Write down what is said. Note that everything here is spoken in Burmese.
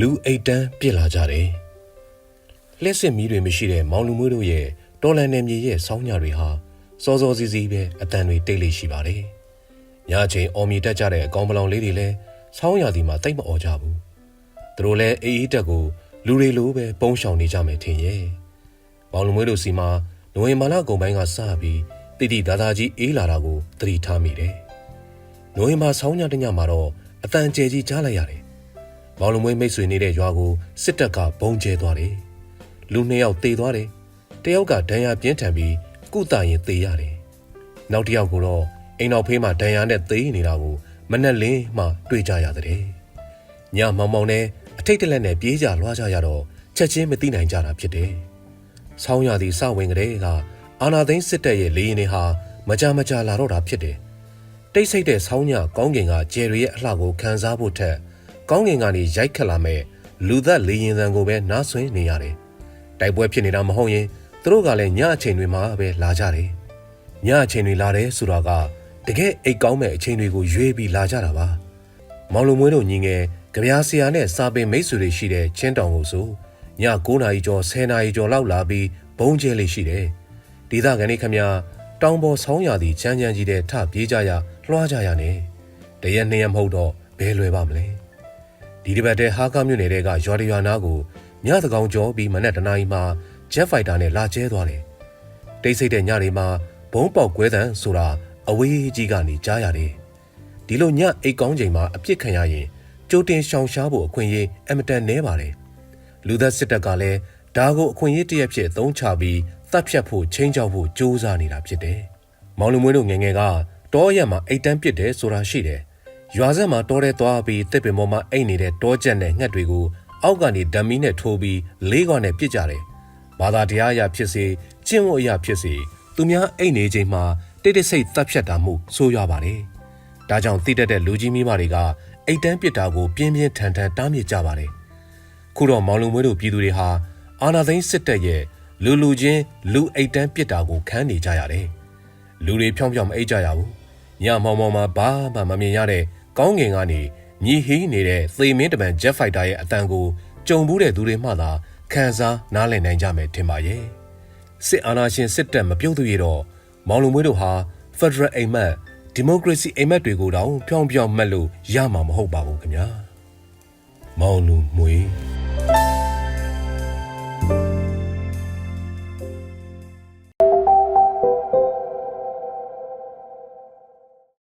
လူအိတ်တန်းပြစ်လာကြတယ်။လက်စစ်မီးတွေမရှိတဲ့မောင်လူမျိုးတို့ရဲ့တော်လန်နယ်မြေရဲ့ဆောင်းညတွေဟာစောစောစီးစီးပဲအတန်တွေတိတ်လိရှိပါတယ်။ညချင်းအော်မီတက်ကြတဲ့အကောင်ပလောင်လေးတွေလည်းဆောင်းရာသီမှာတိတ်မအော်ကြဘူး။သူတို့လည်းအေးအေးတက်ကိုလူတွေလိုပဲပုံရှောင်နေကြမယ်ထင်ရဲ့။မောင်လူမျိုးတို့စီမှာနိုဝင်ဘာလကုန်ပိုင်းကစပြီးတိတိဒါဒါကြီးအေးလာတာကိုသတိထားမိတယ်။နိုဝင်ဘာဆောင်းညတညမှာတော့အတန်ကျဲကြီးကြားလိုက်ရတယ်။ မောင်လူမွေးမိတ်ဆွေနေတဲ့ရွာကိုစစ်တပ်ကဘုံကျဲသွားတယ်။လူနှစ်ယောက်တေသွားတယ်။တယောက်ကဒဏ်ရာပြင်းထန်ပြီးကုသရင်သေရတယ်။နောက်တစ်ယောက်ကတော့အိမ်နောက်ဖေးမှာဒဏ်ရာနဲ့သေနေတာကိုမနဲ့လင်းမှတွေ့ကြရတဲ့။ညမောင်မောင်နဲ့အထိတ်တလက်နဲ့ပြေးကြလွှားကြရတော့ချက်ချင်းမသိနိုင်ကြတာဖြစ်တယ်။ဆောင်းရသည်စဝင်ကလေးကအာနာသိန်းစစ်တပ်ရဲ့လေရင်တွေဟာမကြမကြလာတော့တာဖြစ်တယ်။တိတ်ဆိတ်တဲ့ဆောင်းညကောင်းကင်ကကျယ်ရီရဲ့အလှကိုခံစားဖို့ထက် ကောင်းကင်ကနေရိုက်ခတ်လာမဲ့လူသက်လေရင်သံကိုပဲနားဆွင်းနေရတယ်။တိုက်ပွဲဖြစ်နေတာမဟုတ်ရင်သူတို့ကလည်းညအချိန်တွေမှာပဲလာကြတယ်။ညအချိန်တွေလာတယ်ဆိုတာကတကယ်အိတ်ကောင်းမဲ့အချိန်တွေကိုရွေးပြီးလာကြတာပါ။မောင်လူမွေးတို့ညီငယ်ကြပြားဆရာနဲ့စာပင်မိတ်ဆွေတွေရှိတဲ့ချင်းတောင်ကိုဆိုည9နာရီကျော်10နာရီကျော်လောက်လာပြီးဘုံကျဲလေးရှိတယ်။ဒေသခံတွေခမညာတောင်ပေါ်ဆောင်းရာသီချမ်းချမ်းကြီးတဲ့ထပြေးကြရလွှားကြရနေ။တရက်နှစ်ရက်မဟုတ်တော့ဘယ်လွယ်ပါမလဲ။ ဒီတစ်ပတ်တည်းဟာကာမြို့နယ်ကရွာတရွာနာကိုညသကောင်ကျော်ပြီးမနက်တနာရီမှာဂျက်ဖိုက်တာနဲ့လာကျဲသွားတယ်။တိတ်ဆိတ်တဲ့ညတွေမှာဘုံပေါက်ကွဲတန်းဆိုတာအဝေးကြီးကနေကြားရတယ်။ဒီလိုညအိတ်ကောင်းချိန်မှာအပြစ်ခံရရင်ကြိုတင်ရှောင်ရှားဖို့အခွင့်အရေးအမတန်နည်းပါတယ်။လူသက်စစ်တပ်ကလည်းဒါကိုအခွင့်အရေးတစ်ရက်ဖြစ်သုံးချပြီးသတ်ဖြတ်ဖို့ချင်းချောက်ဖို့ကြိုးစားနေတာဖြစ်တယ်။မောင်လူမွေးတို့ငယ်ငယ်ကတောရက်မှာအိတ်တန်းပစ်တယ်ဆိုတာရှိတယ်။ ရွာဆက်မှာတောထဲသွားပြီးတစ်ပင်ပေါ်မှာအိတ်နေတဲ့တောကြက်နဲ့ငှက်တွေကိုအောက်ကနေဓမီနဲ့ထိုးပြီးလေးခွာနဲ့ပစ်ကြတယ်။ဘာသာတရားအရာဖြစ်စေကျင့်ဝတ်အရာဖြစ်စေသူများအိတ်နေချိန်မှာတိတ်တိတ်ဆိတ်သတ်ဖြတ်တာမှုဆိုးရွားပါတယ်။ဒါကြောင့်တိတက်တဲ့လူကြီးမိမတွေကအိတ်တန်းပစ်တာကိုပြင်းပြင်းထန်ထန်တားမြစ်ကြပါတယ်။ခုတော့မောင်လူမွေးတို့ပြည်သူတွေဟာအာနာသိန်းစစ်တပ်ရဲ့လူလူချင်းလူအိတ်တန်းပစ်တာကိုခံနေကြရတယ်။လူတွေဖြောင်းဖြောင်းမအိတ်ကြရဘူး။ညမောင်မောင်မှာဘာမှမမြင်ရတဲ့ ကောင်းငင်ကနေညီဟီးနေတဲ့သေမင်းတပံဂျက်ဖိုက်တာရဲ့အတန်ကိုကြုံဘူးတဲ့သူတွေမှသာခံစားနားလည်နိုင်ကြမယ်ထင်ပါရဲ့။စစ်အာဏာရှင်စစ်တပ်မပြုတ်သူရတော့မောင်လူမွေးတို့ဟာ Federal အိမ်မက်ဒီမိုကရေစီအိမ်မက်တွေကိုတောင်ဖြောင်းဖြောင်းမှတ်လို့ရမှာမဟုတ်ပါဘူးခင်ဗျာ။မောင်လူမွေး